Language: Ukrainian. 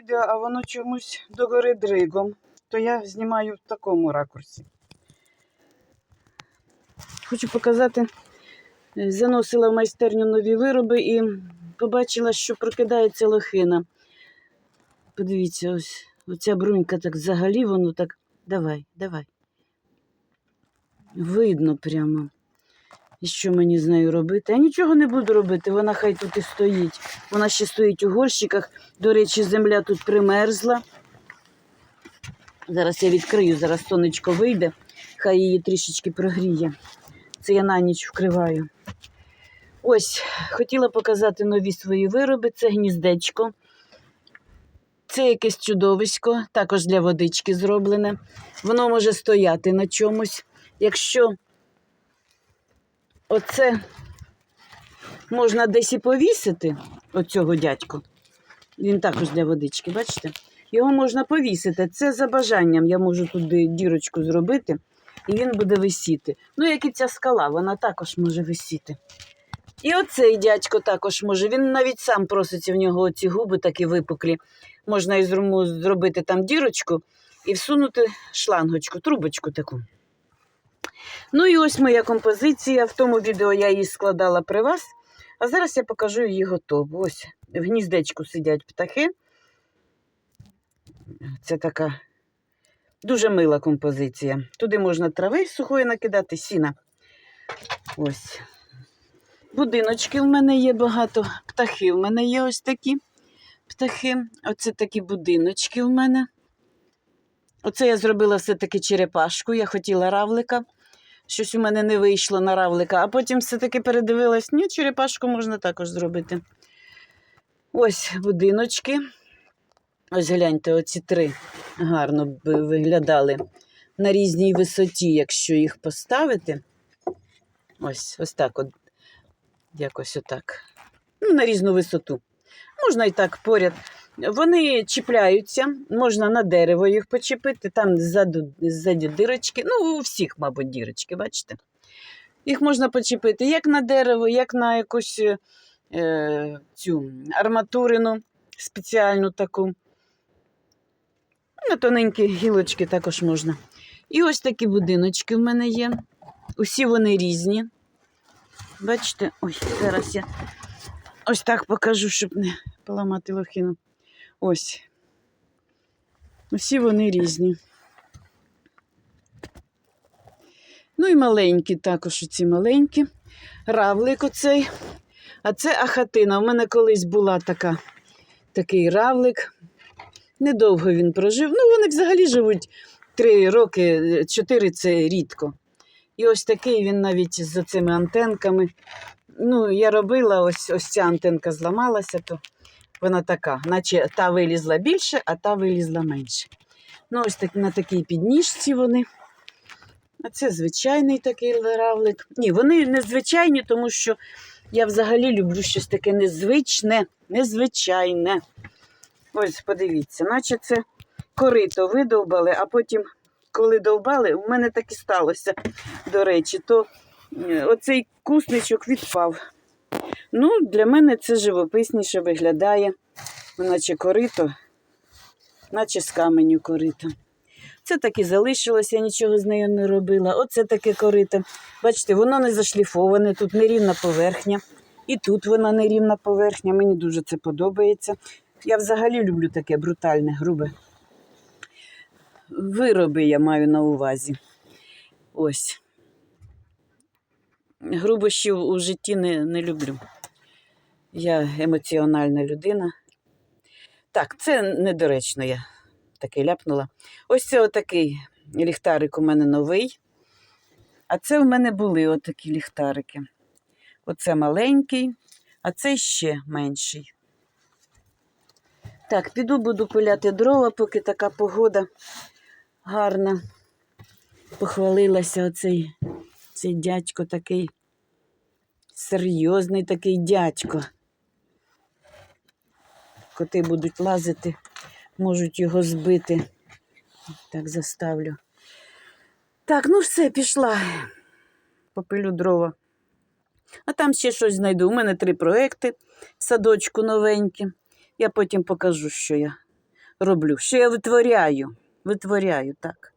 відео, а воно чомусь догори дригом. То я знімаю в такому ракурсі. Хочу показати, е, заносила в майстерню нові вироби і побачила, що прокидається лохина. Подивіться, ось оця брунька так взагалі, воно так. Давай, давай. Видно прямо. І що мені з нею робити? Я нічого не буду робити, вона хай тут і стоїть. Вона ще стоїть у горщиках. До речі, земля тут примерзла. Зараз я відкрию, зараз сонечко вийде, хай її трішечки прогріє. Це я на ніч вкриваю. Ось, хотіла показати нові свої вироби. Це гніздечко. Це якесь чудовисько, також для водички зроблене. Воно може стояти на чомусь. Якщо оце можна десь і повісити, оцього дядьку. Він також для водички, бачите? Його можна повісити. Це за бажанням. Я можу туди дірочку зробити, і він буде висіти. Ну, як і ця скала, вона також може висіти. І оцей дядько також може. Він навіть сам проситься в нього оці губи такі випуклі. Можна із зробити там дірочку і всунути шлангочку, трубочку таку. Ну і ось моя композиція. В тому відео я її складала при вас, а зараз я покажу її готову. Ось в гніздечку сидять птахи. Це така дуже мила композиція. Туди можна трави сухої накидати, сіна. Ось. Будиночки в мене є багато, птахи в мене є ось такі птахи. Оце такі будиночки в мене. Оце я зробила все-таки черепашку. Я хотіла равлика. Щось у мене не вийшло на равлика, а потім все-таки передивилась, ні, черепашку можна також зробити. Ось будиночки. Ось гляньте, оці три гарно б виглядали на різній висоті, якщо їх поставити. Ось, ось так от. Якось отак. Ну, на різну висоту. Можна і так поряд. Вони чіпляються, можна на дерево їх почепити, там ззаду, ззаду дирочки. Ну, у всіх, мабуть, дірочки, бачите? Їх можна почепити як на дерево, як на якусь е, цю арматурину спеціальну таку. На тоненькі гілочки також можна. І ось такі будиночки в мене є. Усі вони різні. Бачите, ой, зараз я ось так покажу, щоб не поламати лохину. Ось. Усі вони різні. Ну і маленькі також оці маленькі. Равлик оцей. А це ахатина. У мене колись була така, такий равлик. Недовго він прожив. Ну, вони взагалі живуть три роки, чотири це рідко. І ось такий він навіть з цими антенками. Ну, я робила, ось ось ця антенка зламалася, то вона така, наче та вилізла більше, а та вилізла менше. Ну, ось так, на такій підніжці вони. А це звичайний такий равлик. Ні, вони незвичайні, тому що я взагалі люблю щось таке незвичне, незвичайне. Ось, подивіться, наче це корито видовбали, а потім, коли довбали, у мене так і сталося, до речі, то е, оцей кусничок відпав. Ну, для мене це живописніше виглядає, наче корито, наче з каменю корито. Це так і залишилось, я нічого з нею не робила. Оце таке корито. Бачите, воно не зашліфоване, тут нерівна поверхня. І тут вона нерівна поверхня. Мені дуже це подобається. Я взагалі люблю таке брутальне, грубе. Вироби я маю на увазі. Ось. Грубощів у житті не, не люблю. Я емоціональна людина. Так, це недоречно я таке ляпнула. Ось це отакий ліхтарик у мене новий. А це в мене були отакі ліхтарики. Оце маленький, а це ще менший. Так, піду буду пиляти дрова, поки така погода гарна. Похвалилася оцей цей дядько такий серйозний такий дядько. Коти будуть лазити, можуть його збити. Так заставлю. Так, ну все, пішла. Попилю дрова. А там ще щось знайду. У мене три проекти в садочку новенькі. Я потім покажу, що я роблю. Що я витворяю? Витворяю, так.